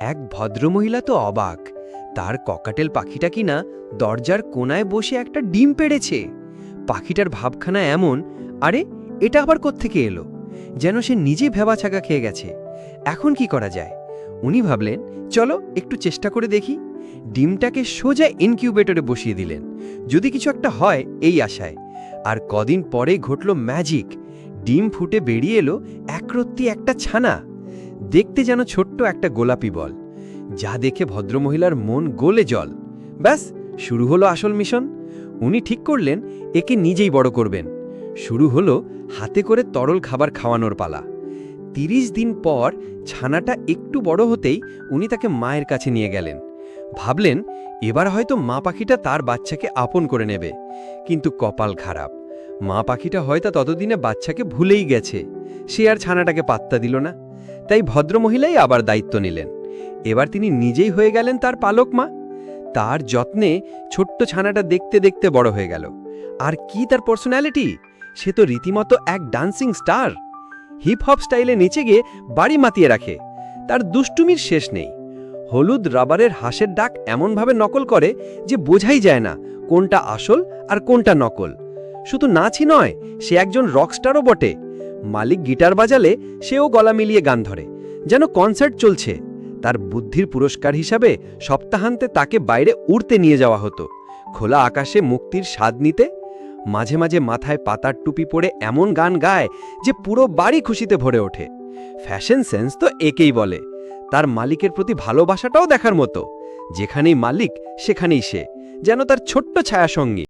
এক ভদ্রমহিলা তো অবাক। তার ককাটেল পাখিটা কিনা দরজার কোনায় বসে একটা ডিম পেড়েছে। পাখিটার ভাবখানা এমন, আরে, এটা আবার কোত্থেকে এলো? যেন সে নিজে ভেবা ভেবাছাকা খেয়ে গেছে। এখন কি করা যায়? উনি ভাবলেন, চলো, একটু চেষ্টা করে দেখি। ডিমটাকে সোজা ইনকিউবেটরে বসিয়ে দিলেন। যদি কিছু একটা হয়, এই আশায়। আর কদিন পরে ঘটল ম্যাজিক। ডিম ফুটে বেরিয়ে এলো একরত্তি একটা ছানা। দেখতে যেন ছোট্ট একটা গোলাপি বল, যা দেখে ভদ্রমহিলার মন গলে জল। ব্যাস, শুরু হলো আসল মিশন। উনি ঠিক করলেন, একে নিজেই বড় করবেন। শুরু হলো হাতে করে তরল খাবার খাওয়ানোর পালা। তিরিশ দিন পর ছানাটা একটু বড় হতেই উনি তাকে মায়ের কাছে নিয়ে গেলেন। ভাবলেন, এবার হয়তো মা পাখিটা তার বাচ্চাকে আপন করে নেবে। কিন্তু কপাল খারাপ। মা পাখিটা হয়তো ততদিনে বাচ্চাকে ভুলেই গেছে। সে আর ছানাটাকে পাত্তা দিল না। তাই ভদ্রমহিলাই আবার দায়িত্ব নিলেন। এবার তিনি নিজেই হয়ে গেলেন তার পালক মা। তার যত্নে ছোট্ট ছানাটা দেখতে দেখতে বড় হয়ে গেল। আর কি তার পার্সোনালিটি সে তো রীতিমতো এক ডান্সিং স্টার হিপ হপ স্টাইলে নিচে গিয়ে বাড়ি মাতিয়ে রাখে। তার দুষ্টুমির শেষ নেই। হলুদ রাবারের হাঁসের ডাক এমনভাবে নকল করে যে বোঝাই যায় না কোনটা আসল আর কোনটা নকল। শুধু নাচই নয়, সে একজন রকস্টারও বটে। মালিক গিটার বাজালে, সেও গলা মিলিয়ে গান ধরে। যেন কনসার্ট চলছে। তার বুদ্ধির পুরস্কার হিসাবে সপ্তাহান্তে তাকে বাইরে উড়তে নিয়ে যাওয়া হতো। খোলা আকাশে মুক্তির স্বাদ নিতে, মাঝে মাঝে মাথায় পাতার টুপি পরে এমন গান গায় যে পুরো বাড়ি খুশিতে ভরে ওঠে। ফ্যাশন সেন্স তো একেই বলে। তার মালিকের প্রতি ভালোবাসাটাও দেখার মতো। যেখানেই মালিক, সেখানেই সে। যেন তার ছোট্ট ছায়াসঙ্গী।